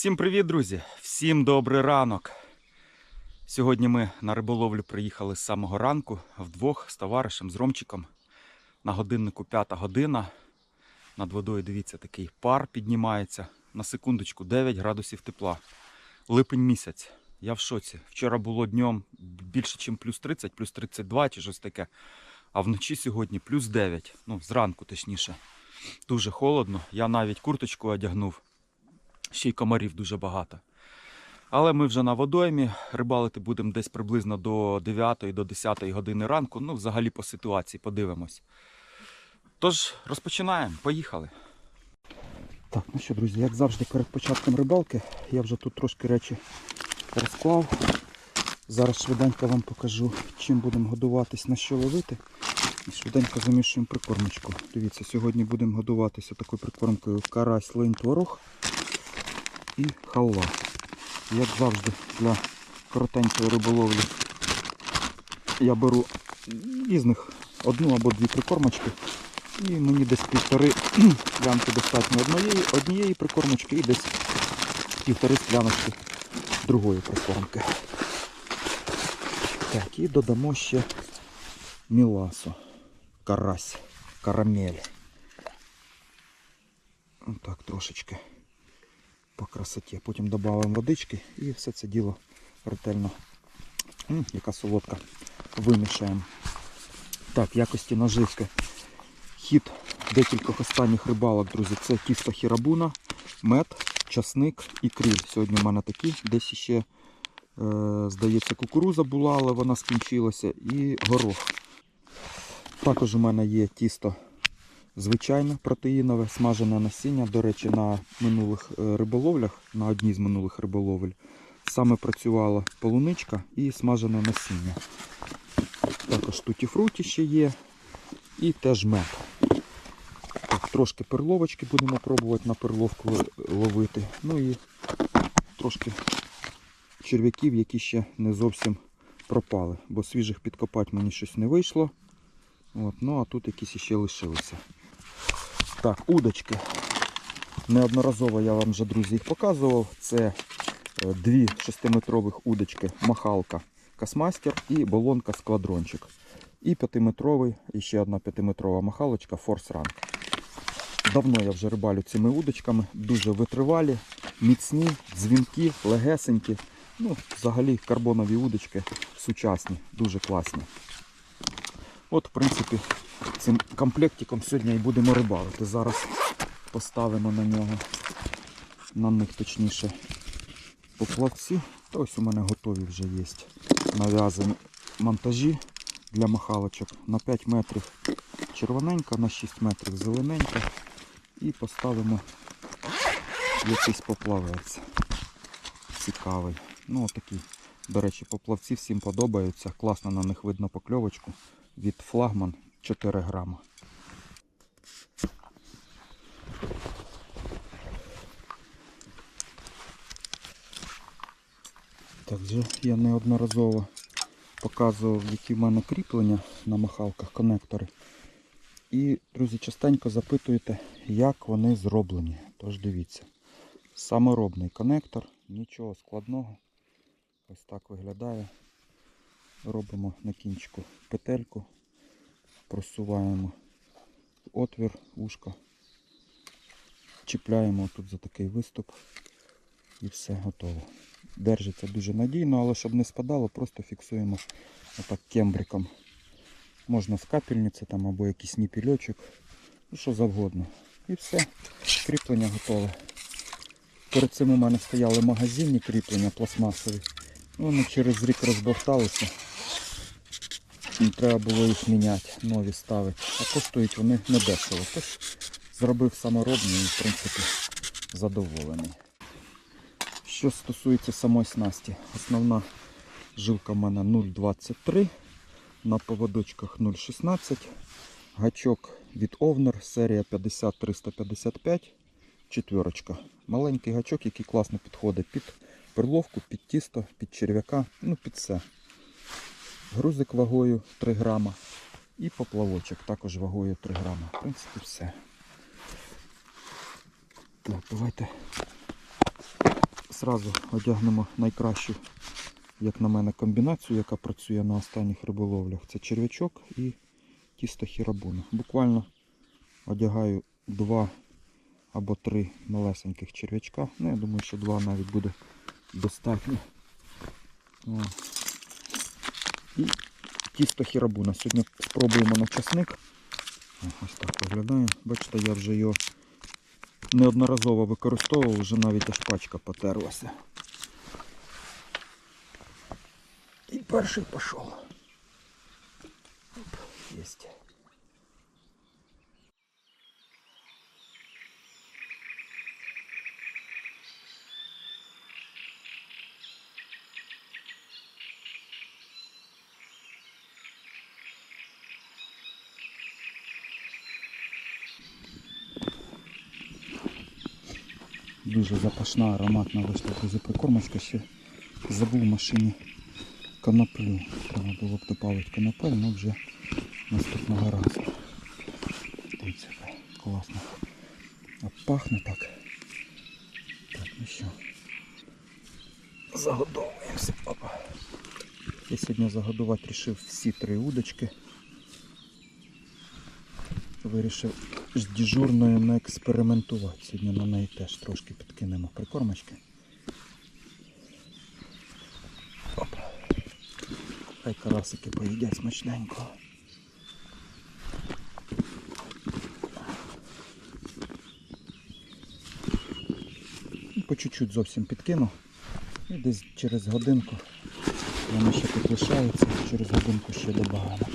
Всім привіт, друзі! Всім добрий ранок. Сьогодні ми на риболовлю приїхали з самого ранку вдвох з товаришем, з Ромчиком. На годиннику п'ята година. Над водою, дивіться, такий пар піднімається. На секундочку 9 градусів тепла. Липень місяць. Я в шоці. Вчора було днем більше, ніж плюс 30, плюс 32 чи щось таке. А вночі сьогодні плюс 9. Ну, зранку точніше. Дуже холодно. Я навіть курточку одягнув ще й комарів дуже багато. Але ми вже на водоймі, рибалити будемо десь приблизно до 9 до 10 години ранку. Ну, взагалі по ситуації подивимось. Тож, розпочинаємо, поїхали. Так, ну що, друзі, як завжди, перед початком рибалки я вже тут трошки речі розклав. Зараз швиденько вам покажу, чим будемо годуватись, на що ловити. І швиденько замішуємо прикормочку. Дивіться, сьогодні будемо годуватися такою прикормкою карась, линь, творог і халва. Як завжди, для коротенької риболовлі я беру різних одну або дві прикормочки. І мені десь півтори склянки достатньо однієї, однієї прикормочки і десь півтори скляночки другої прикормки. Так, і додамо ще міласу, карась, карамель. Отак трошечки по красоті. Потім додамо водички і все це діло ретельно, М, яка солодка, вимішаємо. Так, якості наживки. Хід декількох останніх рибалок, друзі, це тісто хірабуна, мед, часник і кріль. Сьогодні в мене такі. Десь ще, е, здається, кукуруза була, але вона скінчилася, і горох. Також у мене є тісто звичайне протеїнове, смажене насіння. До речі, на минулих е, риболовлях, на одній з минулих риболовель, саме працювала полуничка і смажене насіння. Також туті-фруті ще є і теж мед. Так, трошки перловочки будемо пробувати на перловку ловити. Ну і трошки черв'яків, які ще не зовсім пропали, бо свіжих підкопати мені щось не вийшло. От, ну а тут якісь ще лишилися. Так, удочки. Неодноразово я вам вже, друзі, їх показував. Це е, дві 6-метрових удочки, махалка Касмастер і болонка сквадрончик. І 5-метровий, і ще одна 5-метрова махалочка Rank. Давно я вже рибалю цими удочками, дуже витривалі, міцні, дзвінки, легесенькі. Ну, взагалі карбонові удочки сучасні, дуже класні. От, в принципі, цим комплектиком сьогодні і будемо рибалити. Зараз поставимо на нього, на них точніше, поплавці. Та ось у мене готові вже є нав'язані монтажі для махалочок на 5 метрів червоненька, на 6 метрів зелененька. І поставимо якийсь поплавець. Цікавий. Ну отакий. До речі, поплавці всім подобаються. Класно на них видно покльовочку від флагман 4 грама. Так, я неодноразово показував, які в мене кріплення на махалках, конектори. І, друзі, частенько запитуєте, як вони зроблені. Тож дивіться. Саморобний конектор, нічого складного. Ось так виглядає. Робимо на кінчику петельку, просуваємо отвір, ушко, чіпляємо тут за такий виступ і все готово. Держиться дуже надійно, але щоб не спадало, просто фіксуємо отак кембриком. Можна з капельниці там або якийсь ніпільочок, ну що завгодно. І все, кріплення готове. Перед цим у мене стояли магазинні кріплення пластмасові. Ну, Вони через рік розбовталися. І треба було їх міняти, нові ставити. А коштують вони недешево. Тож зробив саморобний і в принципі задоволений. Що стосується самої снасті, основна жилка в мене 0,23, на поводочках 0,16, гачок від Овнер, серія 50-355, четверочка. Маленький гачок, який класно підходить під перловку, під тісто, під черв'яка, ну під все. Грузик вагою 3 грама і поплавочок також вагою 3 грама. В принципі, все. Так, давайте зразу одягнемо найкращу, як на мене, комбінацію, яка працює на останніх риболовлях. Це черв'ячок і тісто хірабуна. Буквально одягаю два або три малесеньких черв'ячка. Ну, я думаю, що два навіть буде достатньо. І тісто хірабуна. Сьогодні спробуємо на часник. Ось так виглядає. Бачите, я вже його неодноразово використовував, вже навіть аж пачка потерлася. І перший пішов. Єсть. Дуже запашна, ароматна вийшла друзі прикормочка. Ще забув в машині коноплю. Треба було б додати конопель, але вже наступного разу. Дивіться, класно. А пахне так. Так, ну що. Загодовуємося. Опа. Я сьогодні загодувати вирішив всі три удочки. Вирішив з дежурною не експериментувати. Сьогодні на неї теж трошки підкинемо прикормочки. Хай карасики поїдять смачненько. По чуть-чуть зовсім підкину. І десь через годинку вони ще тут через годинку ще додаємо.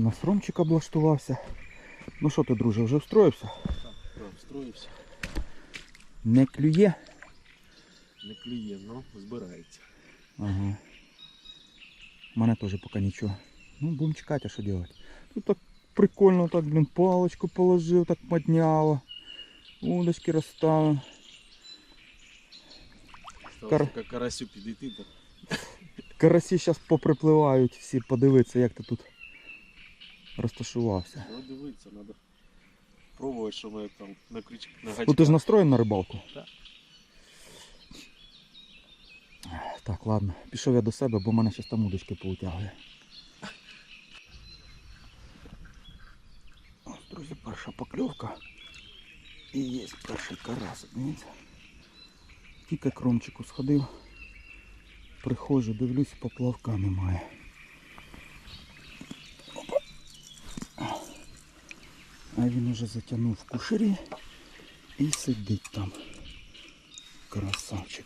у нас Ромчик облаштувався. Ну що ти, друже, вже встроївся? Так, встроївся. Не клює? Не клює, але збирається. Ага. У мене теж поки нічого. Ну, будемо чекати, а що робити. Тут так прикольно, так, блін, паличку положив, так подняло. Удочки розставив. Кар- Сталося карасю підійти, так Карасі зараз поприпливають всі подивитися, як ти тут розташувався. ну дивитися, треба пробувати, що ми там на крич на Ну ти ж настроєн на рибалку? Так. Так, ладно, пішов я до себе, бо в мене зараз там удочки поутягує. Ось, друзі, перша покльовка. І є перший карас, дивіться. Тільки кромчику сходив. Приходжу, дивлюсь, поплавка немає. А він уже затягнув в кушері і сидить там. Красавчик.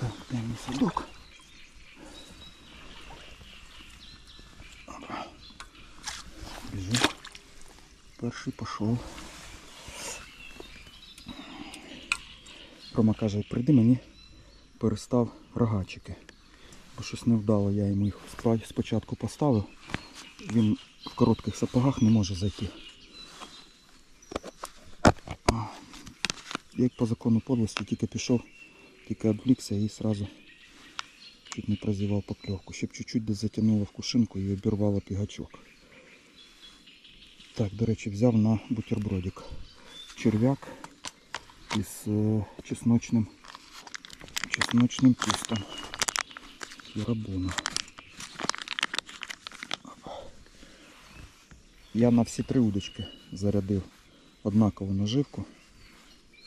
Так, де садок? Опа. Біжу. Перший пішов. Рома каже, прийди мені, перестав рогачики. Бо щось невдало, я йому їх спочатку поставив. Він в коротких сапогах не може зайти. Як по закону подлості тільки пішов, тільки відвлікся і одразу чуть не прозівав покльовку. Щоб чуть-чуть десь затягнуло в кушинку і обірвало пігачок. Так, до речі, взяв на бутербродик черв'як із е, чесночним, чесночним тістом. Ярабуна. Я на всі три удочки зарядив однакову наживку,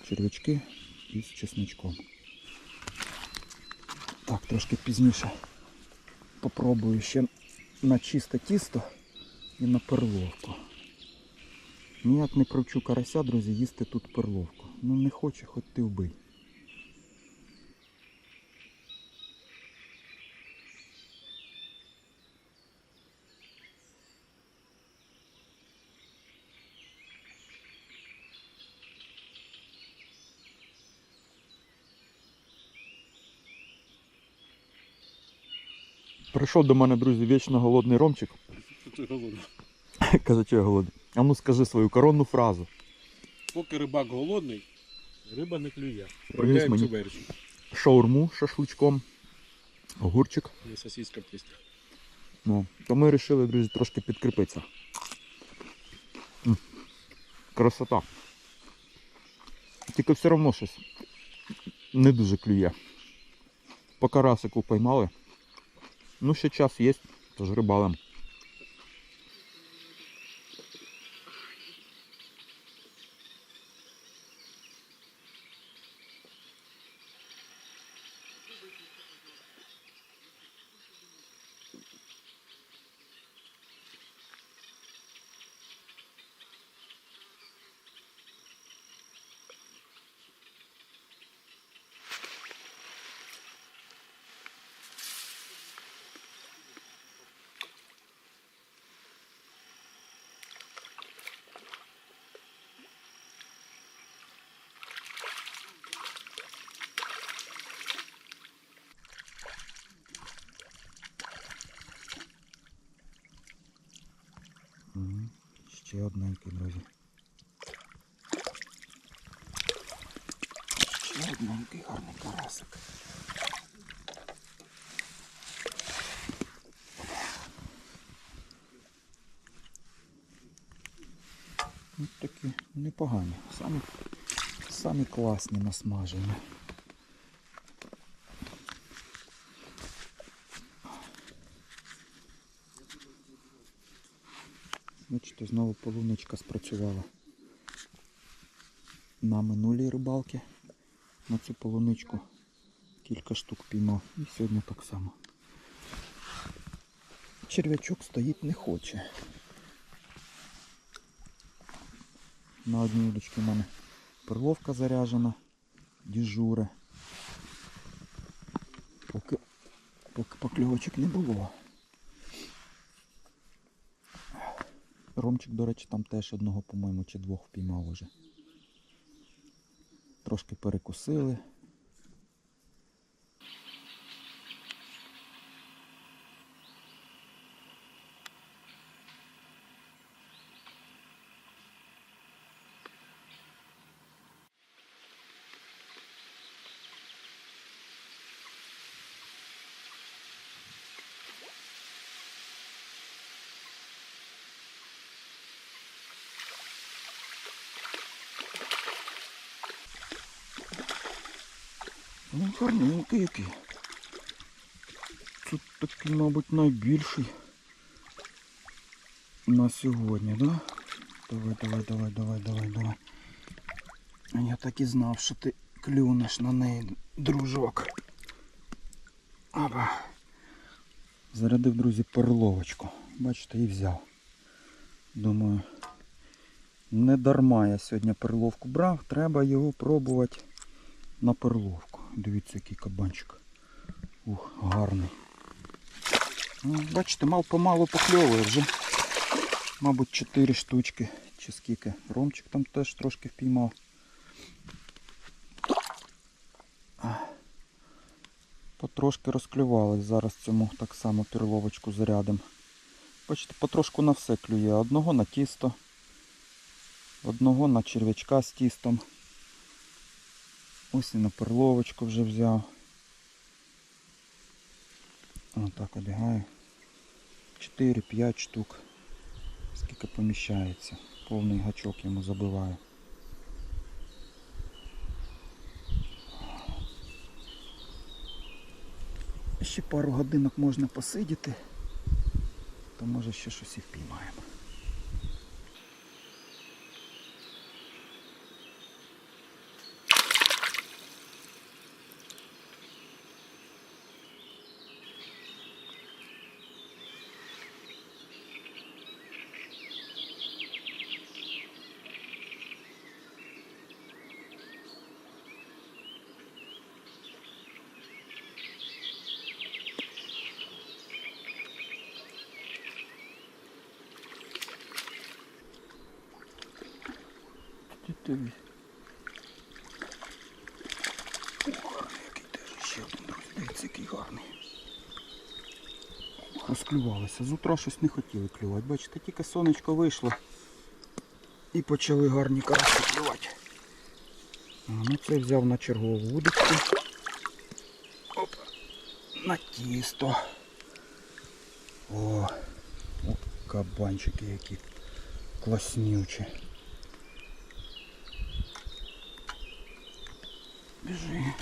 черв'ячки із чесночком. Так, трошки пізніше попробую ще на чисте тісто і на перловку. Ніяк не привчу карася, друзі, їсти тут перловку. Ну не хоче, хоч ти вбий. Прийшов до мене, друзі, вічно голодний ромчик. Каже, що я голодний. А ну скажи свою коронну фразу. Поки рибак голодний, Риба не клює. Приніс мені. Шаурму з шашличком, огурчик. І сосиска в тісті. Ну, то ми вирішили, друзі, трошки підкріпитися. Красота. Тільки все одно щось не дуже клює. По карасику поймали. Ну, ще час є, тож рибалим. Ще одненький, друзі. Ще одненький гарний карасик. Ось такі непогані. Самі, самі класні насмажені. Бачите, знову полуничка спрацювала. На минулій рибалці на цю полуничку кілька штук піймав. І сьогодні так само. Черв'ячок стоїть не хоче. На одній удочці в мене перловка заряджена, діжуре. Поки, поки покльовочок не було. Ромчик, до речі, там теж одного, по-моєму, чи двох впіймав уже. Трошки перекусили. Ну, гарненький який. Тут такий, мабуть, найбільший на сьогодні, да? Давай, давай, давай, давай, давай, давай. Я так і знав, що ти клюнеш на неї, дружок. Опа. Зарядив, друзі, перловочку. Бачите, і взяв. Думаю, не дарма я сьогодні перловку брав, треба його пробувати на перловку. Дивіться, який кабанчик. Ух, гарний. Ну, бачите, мал помалу покльовує вже. Мабуть, 4 штучки чи скільки. Ромчик там теж трошки впіймав. Потрошки розклювались. Зараз цьому так само перловочку зарядим. Бачите, потрошку на все клює. Одного на тісто, одного на черв'ячка з тістом. Ось і на перловочку вже взяв. Отак одягаю. 4-5 штук. Скільки поміщається. Повний гачок йому забиваю. Ще пару годинок можна посидіти, то може ще щось і впіймаємо. Ти тобі. Який теж ще друзі. Дивіться, який гарний. Розклювалися. З утра щось не хотіли клювати. Бачите, тільки сонечко вийшло і почали гарні караси клювати. А, ну це взяв на чергову вудочку. Оп. На тісто. О, о кабанчики які класнючі. Біжи.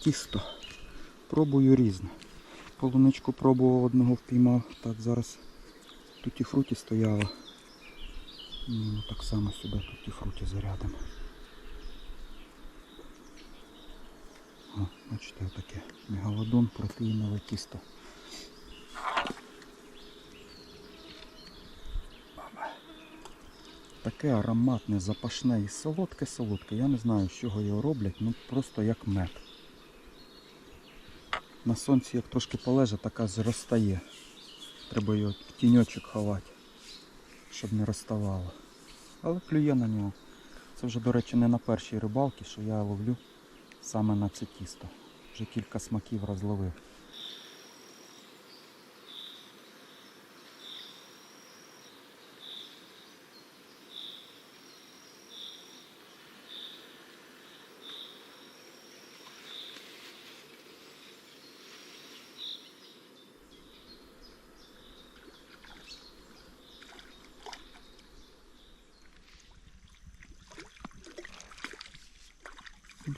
Тісто. Пробую різне. Полуничку пробував, одного впіймав. Так, зараз туті фруті стояло. Ну, так само сюди туті фруті зарядимо. О, бачите, таке мегалодон, протеїнове тісто. Таке ароматне, запашне і солодке-солодке. Я не знаю, з чого його роблять, ну просто як мед. На сонці як трошки полежа, така зростає. Треба його в тіньочок ховати, щоб не розставало. Але клює на нього. Це вже, до речі, не на першій рибалці, що я ловлю саме на це тісто. Вже кілька смаків розловив.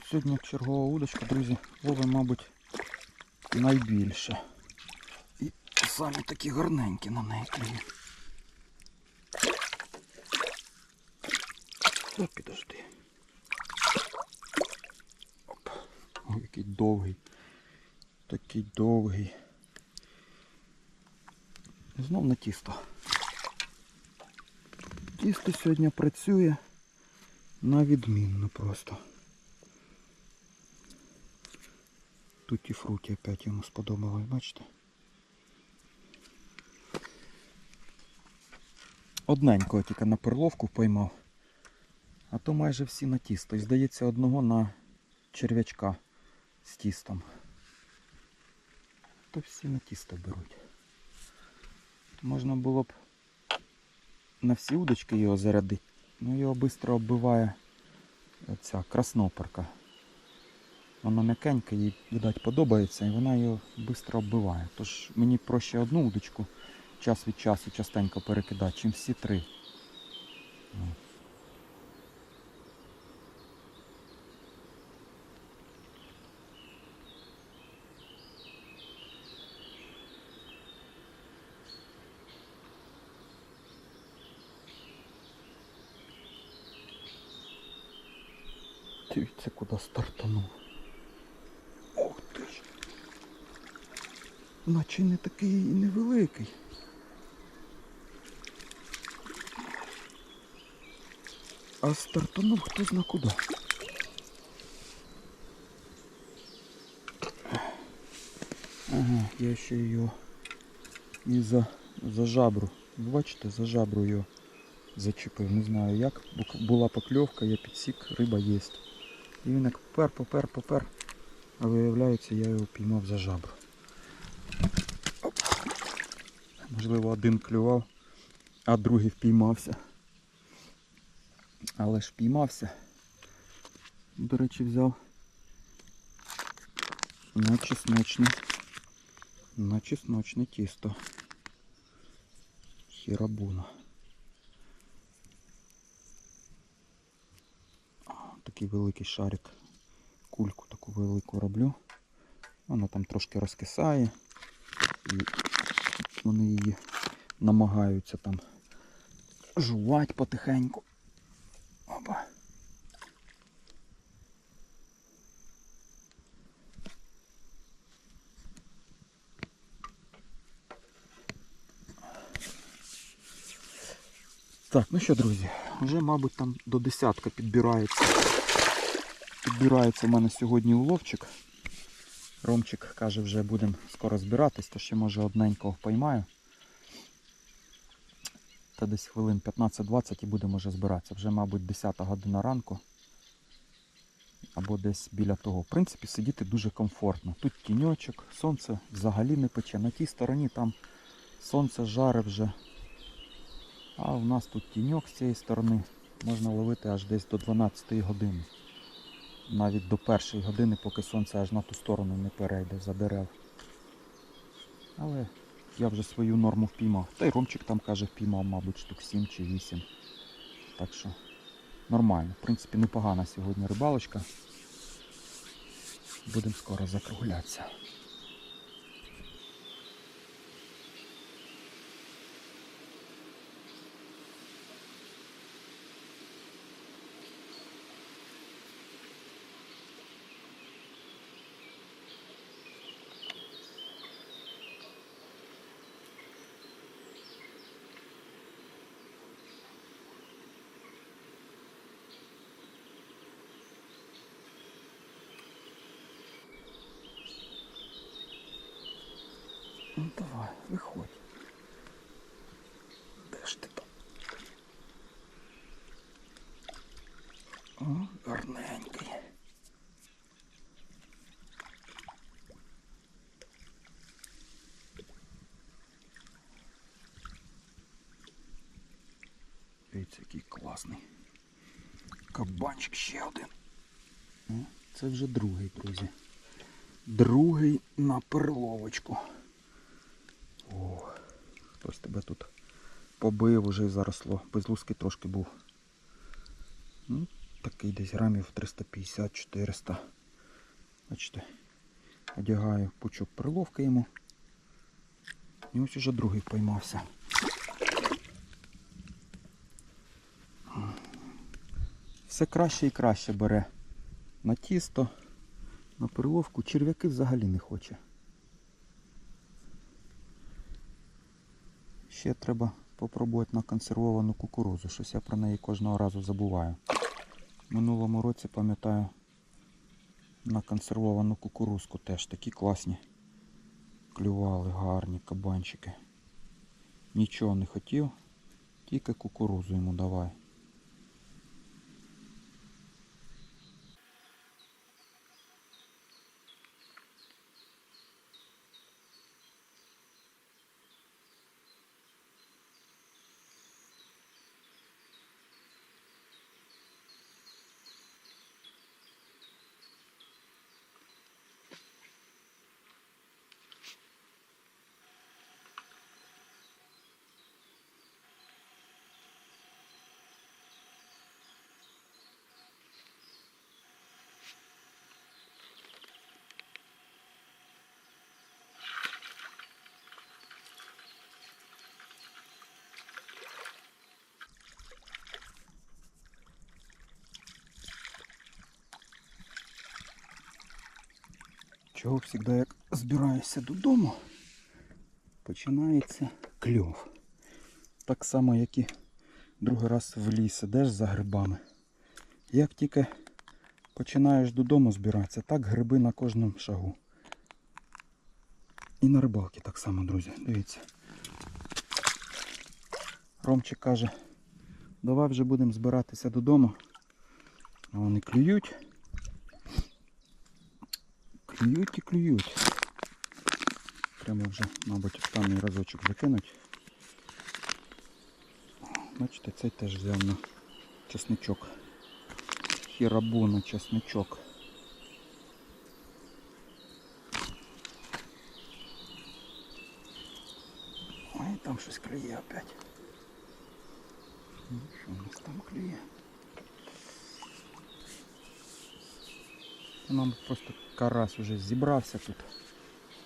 Сьогодні чергова удочка, друзі, ловимо, мабуть, найбільше. І самі такі гарненькі на неї клюють. О, підожди. Оп. Ой, який довгий. Такий довгий. Знов на тісто. Тісто сьогодні працює на відмінно просто. Туті фруті опять йому сподобалось, бачите? Одненького тільки на перловку поймав, а то майже всі на тісто. І здається, одного на черв'ячка з тістом. То всі на тісто беруть. Можна було б на всі удочки його зарядити, але його швидко оббиває ця красноперка. Вона м'якенька, їй, видать, подобається і вона його швидко оббиває. Тож мені проще одну удочку час від часу частенько перекидати, чим всі три. Ну. Дивіться, куди стартанув. Ох ти ж. Наче не такий невеликий. А стартанув хто зна куди. Ага, я ще його і за, за жабру. Бачите, за жабру його зачепив. Не знаю як. Бу- Була покльовка, я підсік, риба є. І він як попер, попер, попер. А виявляється, я його піймав за жабру. Оп. Можливо, один клював, а другий впіймався. Але ж впіймався. До речі, взяв на чесночне. На чесночне тісто. Хірабуна. Такий великий шарик. Кульку таку велику роблю. Вона там трошки розкисає. І вони її намагаються там жувати потихеньку. Опа. Так, ну що, друзі, вже, мабуть, там до десятка підбирається. Підбирається в мене сьогодні уловчик. Ромчик каже, вже будемо скоро збиратись, то ще може одненького поймаю. Та десь хвилин 15-20 і будемо вже збиратися. Вже, мабуть, 10 година ранку. або десь біля того. В принципі, сидіти дуже комфортно. Тут тіньочок, сонце взагалі не пече. На тій стороні там сонце жаре вже. А у нас тут тіньок з цієї сторони. Можна ловити аж десь до 12 години. Навіть до першої години, поки сонце аж на ту сторону не перейде за дерев. Але я вже свою норму впіймав. Та й Ромчик там каже впіймав, мабуть, штук 7 чи 8. Так що нормально. В принципі, непогана сьогодні рибалочка. Будемо скоро закруглятися. Ну давай, виходь. Де ж ти там? О, гарненький. Дивіться, який класний. Кабанчик ще один. Це вже другий, друзі. Другий на перловочку. О, хтось тебе тут побив, уже й заросло. Без луски трошки був. Ну, такий десь грамів 350-400. Бачите, одягаю пучок приловки йому. І ось уже другий поймався. Все краще і краще бере на тісто, на приловку. Черв'яки взагалі не хоче. Ще треба попробувати на консервовану кукурузу. Щось я про неї кожного разу забуваю. Минулому році, пам'ятаю, на консервовану кукурузку теж такі класні. Клювали гарні кабанчики. Нічого не хотів, тільки кукурузу йому давай. Чого завжди, як збираюся додому, починається кльов. Так само, як і другий раз в ліс ідеш за грибами. Як тільки починаєш додому збиратися, так гриби на кожному шагу. І на рибалки так само, друзі. Дивіться. Ромчик каже, давай вже будемо збиратися додому. Вони клюють. Клюють і клюють. Треба вже, мабуть, останній разочок закинуть. Бачите, цей теж взяв на чесничок. Хірабу на чесничок. Ой, там щось клює опять. Ну, Що у нас там клює? Нам просто карась уже зібрався тут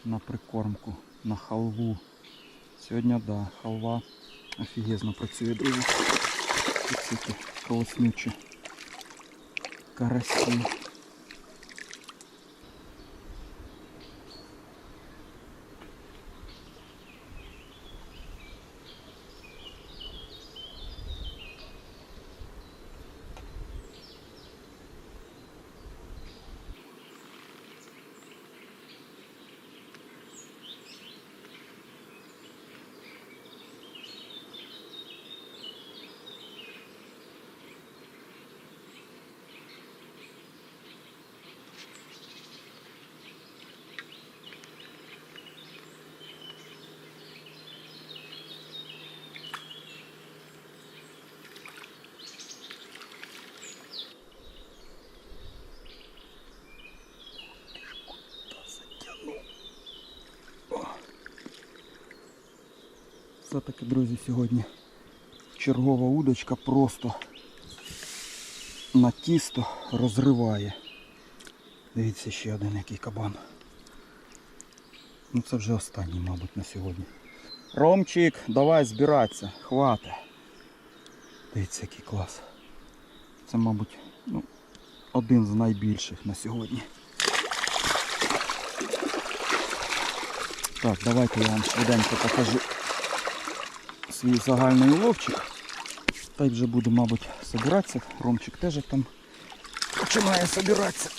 на прикормку, на халву. Сьогодні, да, халва офігезно працює, друзі. Ці колоснючі карасі. Все-таки, друзі, сьогодні чергова удочка просто на тісто розриває. Дивіться ще один який кабан. Ну це вже останній, мабуть, на сьогодні. Ромчик, давай збиратися, хвата. Дивіться, який клас. Це, мабуть, ну, один з найбільших на сьогодні. Так, давайте я вам швиденько покажу свій загальний уловчик. Та й вже буду, мабуть, собиратися. Ромчик теж там починає собиратися.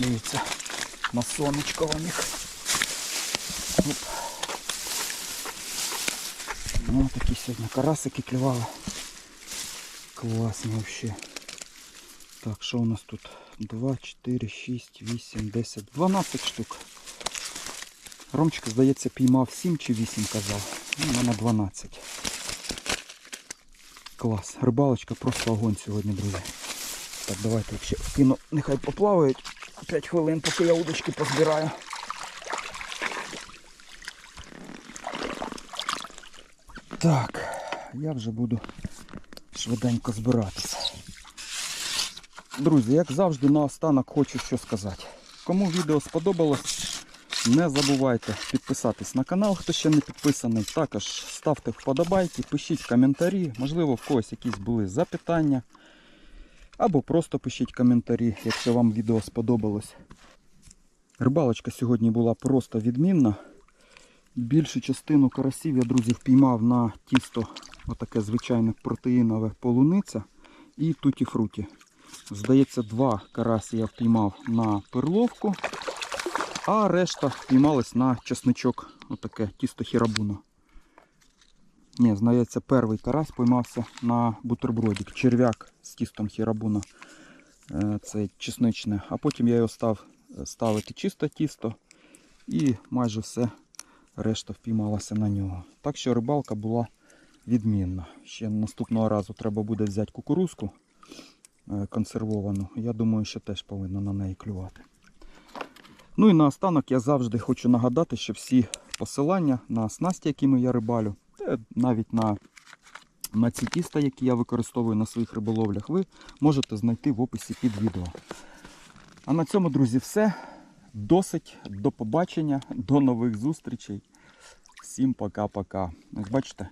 Дивіться, на сонечко вам їх. Оп. Ну, такі сьогодні карасики клювали. Класні взагалі. Так, що у нас тут? 2, 4, 6, 8, 10, 12 штук. Ромчик, здається, піймав 7 чи 8 казав. У мене 12. Клас. Рибалочка просто огонь сьогодні, друзі. Так, давайте їх ще вкину, нехай поплавають. 5 хвилин, поки я удочки позбираю. Так, я вже буду швиденько збиратися. Друзі, як завжди, наостанок хочу що сказати. Кому відео сподобалось, не забувайте підписатись на канал, хто ще не підписаний. Також ставте вподобайки, пишіть коментарі. Можливо, в когось якісь були запитання. Або просто пишіть коментарі, якщо вам відео сподобалось. Рибалочка сьогодні була просто відмінна. Більшу частину карасів я, друзі, впіймав на тісто, отаке звичайне протеїнове полуниця і туті-фруті. Здається, два карасі я впіймав на перловку, а решта впіймались на чесничок, отаке тісто хірабуна. Ні, здається, перший карась поймався на бутербродик, черв'як з тістом хірабуна. Е, Це чесничне. А потім я його став е, ставити чисто тісто і майже все решта впіймалася на нього. Так що рибалка була відмінна. Ще наступного разу треба буде взяти кукурузку е, консервовану. Я думаю, що теж повинно на неї клювати. Ну і наостанок я завжди хочу нагадати, що всі посилання на снасті, якими я рибалю, навіть на, на ці тіста, які я використовую на своїх риболовлях, ви можете знайти в описі під відео. А на цьому, друзі, все. Досить. До побачення, до нових зустрічей. Всім пока-пока. Ось бачите,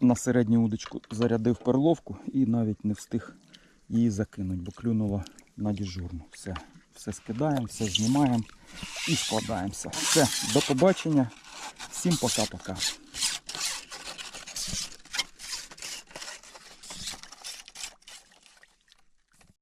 на середню удочку зарядив перловку і навіть не встиг її закинути, бо клюнуло на дежурну. Все, все скидаємо, все знімаємо і складаємося. Все, до побачення. Всім пока-пока.